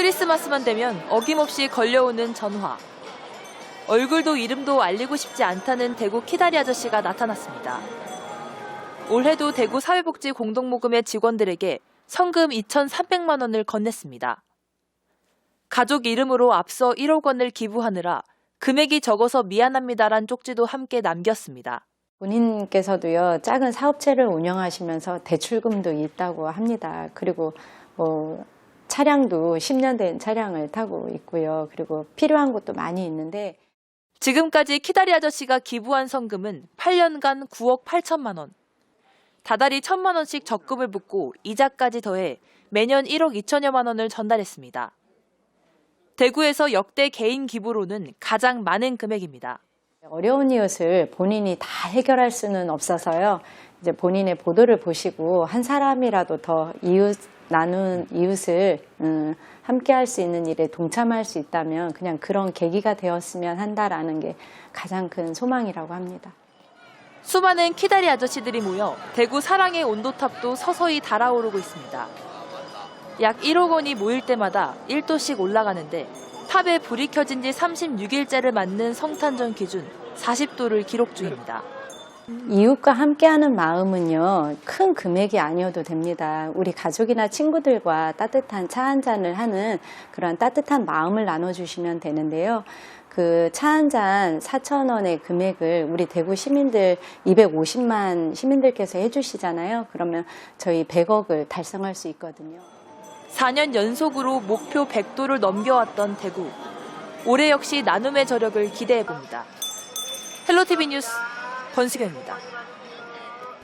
크리스마스만 되면 어김없이 걸려오는 전화. 얼굴도 이름도 알리고 싶지 않다는 대구 키다리 아저씨가 나타났습니다. 올해도 대구 사회복지 공동모금의 직원들에게 성금 2,300만 원을 건넸습니다. 가족 이름으로 앞서 1억 원을 기부하느라 금액이 적어서 미안합니다란 쪽지도 함께 남겼습니다. 본인께서도요, 작은 사업체를 운영하시면서 대출금도 있다고 합니다. 그리고 뭐, 차량도 10년 된 차량을 타고 있고요. 그리고 필요한 것도 많이 있는데, 지금까지 키다리 아저씨가 기부한 성금은 8년간 9억 8천만 원. 다달이 1천만 원씩 적금을 붓고 이자까지 더해 매년 1억 2천여만 원을 전달했습니다. 대구에서 역대 개인 기부로는 가장 많은 금액입니다. 어려운 이웃을 본인이 다 해결할 수는 없어서요. 이제 본인의 보도를 보시고 한 사람이라도 더 이웃 나눈 이웃을 음, 함께 할 수 있는 일에 동참할 수 있다면 그냥 그런 계기가 되었으면 한다라는 게 가장 큰 소망이라고 합니다. 수많은 키다리 아저씨들이 모여 대구 사랑의 온도탑도 서서히 달아오르고 있습니다. 약 1억 원이 모일 때마다 1도씩 올라가는데 탑에 불이 켜진 지 36일째를 맞는 성탄절 기준 40도를 기록 중입니다. 이웃과 함께하는 마음은요, 큰 금액이 아니어도 됩니다. 우리 가족이나 친구들과 따뜻한 차 한 잔을 하는 그런 따뜻한 마음을 나눠주시면 되는데요. 그 차 한 잔 4,000원의 금액을 우리 대구 시민들 250만 시민들께서 해주시잖아요. 그러면 저희 100억을 달성할 수 있거든요. 4년 연속으로 목표 100도를 넘겨왔던 대구. 올해 역시 나눔의 저력을 기대해 봅니다. 헬로티비 뉴스 권수경입니다.